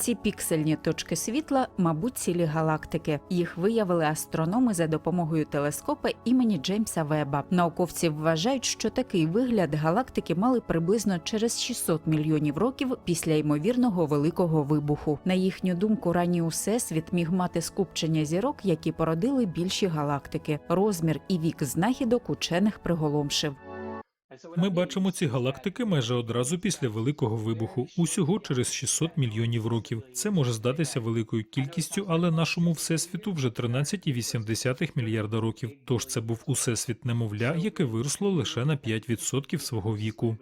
Ці піксельні точки світла, мабуть, цілі галактики. Їх виявили астрономи за допомогою телескопа імені Джеймса Веба. Науковці вважають, що такий вигляд галактики мали приблизно через 600 мільйонів років після ймовірного великого вибуху. На їхню думку, ранній усесвіт міг мати скупчення зірок, які породили більші галактики. Розмір і вік знахідок учених приголомшив. Ми бачимо ці галактики майже одразу після великого вибуху, усього через 600 мільйонів років. Це може здатися великою кількістю, але нашому всесвіту вже 13,8 мільярда років. Тож це був усесвіт немовля, яке виросло лише на 5% свого віку.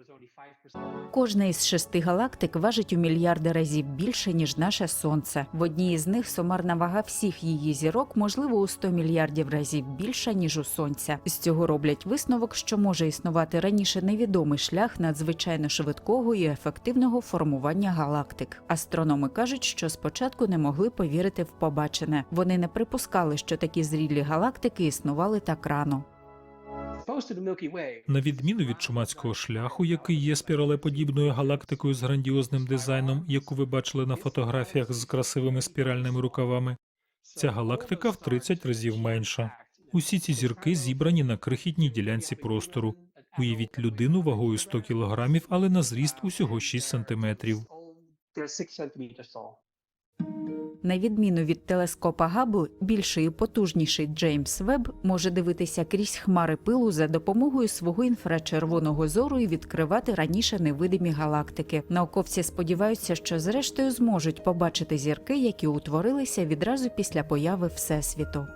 Кожна із шести галактик важить у мільярди разів більше, ніж наше сонце. В одній із них сумарна вага всіх її зірок, можливо, у 100 мільярдів разів більша, ніж у сонця. З цього роблять висновок, що може існувати раніше невідомий шлях надзвичайно швидкого і ефективного формування галактик. Астрономи кажуть, що спочатку не могли повірити в побачене. Вони не припускали, що такі зрілі галактики існували так рано. На відміну від чумацького шляху, який є спіралеподібною галактикою з грандіозним дизайном, яку ви бачили на фотографіях з красивими спіральними рукавами, ця галактика в 30 разів менша. Усі ці зірки зібрані на крихітній ділянці простору. Уявіть людину вагою 100 кілограмів, але на зріст усього 6 сантиметрів. На відміну від телескопа Габл, більший і потужніший Джеймс Веб може дивитися крізь хмари пилу за допомогою свого інфрачервоного зору і відкривати раніше невидимі галактики. Науковці сподіваються, що зрештою зможуть побачити зірки, які утворилися відразу після появи Всесвіту.